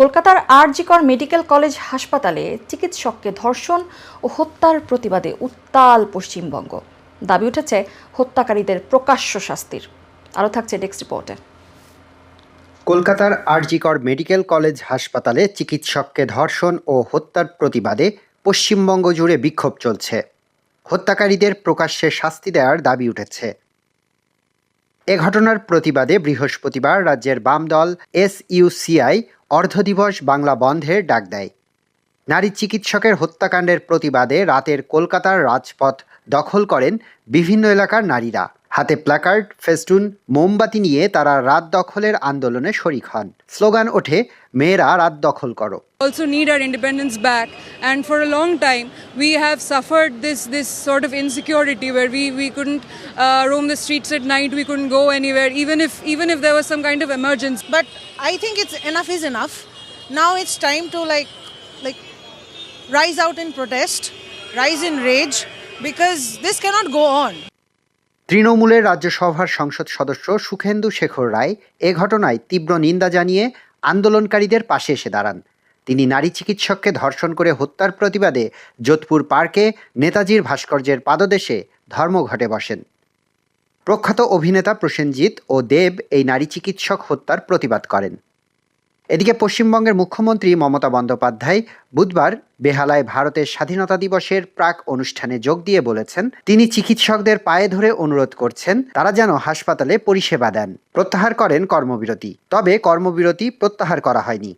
কলকাতার RG Kar medical college হাসপাতালে চিকিৎসককে ধর্ষণ ও হত্যার প্রতিবাদে উত্তাল পশ্চিমবঙ্গ। দাবি উঠেছে হত্যাকারীদের প্রকাশ্য শাস্তির। আরও থাকছে ডেস্ক রিপোর্টে। কলকাতার আরজিকর মেডিকেল কলেজ হাসপাতালে চিকিৎসককে ধর্ষণ ও হত্যার প্রতিবাদে পশ্চিমবঙ্গ জুড়ে বিক্ষোভ চলছে। হত্যাকারীদের প্রকাশ্যে শাস্তি দেওয়ার দাবি উঠেছে। এ ঘটনার প্রতিবাদে বৃহস্পতিবার রাজ্যের বাম দল এসইউসিআই অর্ধদিবস বাংলা বন্ধের ডাক দেয়। নারী চিকিৎসকের হত্যাকাণ্ডের প্রতিবাদে রাতের কলকাতার রাজপথ দখল করেন বিভিন্ন এলাকার নারীরা। হাতে প্ল্যাকার্ড ফেস্টুন মোমবাতি নিয়ে তারা রাত দখলের আন্দোলনে শরিক হন স্লোগান ওঠে মেয়েরা রাত দখল করো also need our independence back and for a long time we have suffered this this sort of insecurity where we we couldn't uh, roam the streets at night we couldn't go anywhere even if even if there was some kind of emergency but i think it's enough is enough now it's time to like like rise out in protest rise in rage because this cannot go on তৃণমূলের রাজ্যসভার সংসদ সদস্য সুখেন্দু শেখর রায় এ ঘটনায় তীব্র নিন্দা জানিয়ে আন্দোলনকারীদের পাশে এসে দাঁড়ান। তিনি নারী চিকিৎসককে ধর্ষণ করে হত্যার প্রতিবাদে যোধপুর পার্কে নেতাজির ভাস্কর্যের পাদদেশে ধর্মঘটে বসেন। প্রখ্যাত অভিনেতা প্রসেনজিৎ ও দেব এই নারী চিকিৎসক হত্যার প্রতিবাদ করেন। এদিকে পশ্চিমবঙ্গের মুখ্যমন্ত্রী মমতা বন্দ্যোপাধ্যায় বুধবার বেহালায় ভারতের স্বাধীনতা দিবসের প্রাক অনুষ্ঠানে যোগ দিয়ে বলেছেন, তিনি চিকিৎসকদের পায়ে ধরে অনুরোধ করছেন, তারা যেন হাসপাতালে পরিষেবা দেন, প্রত্যাহার করেন কর্মবিরতি, তবে কর্মবিরতি প্রত্যাহার করা হয়নি।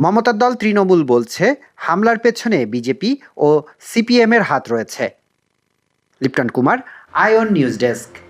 মমতার দল তৃণমূল বলছে, হামলার পেছনে বিজেপি ও সিপিএমের হাত রয়েছে। Lipton Kumar, Ayan news desk.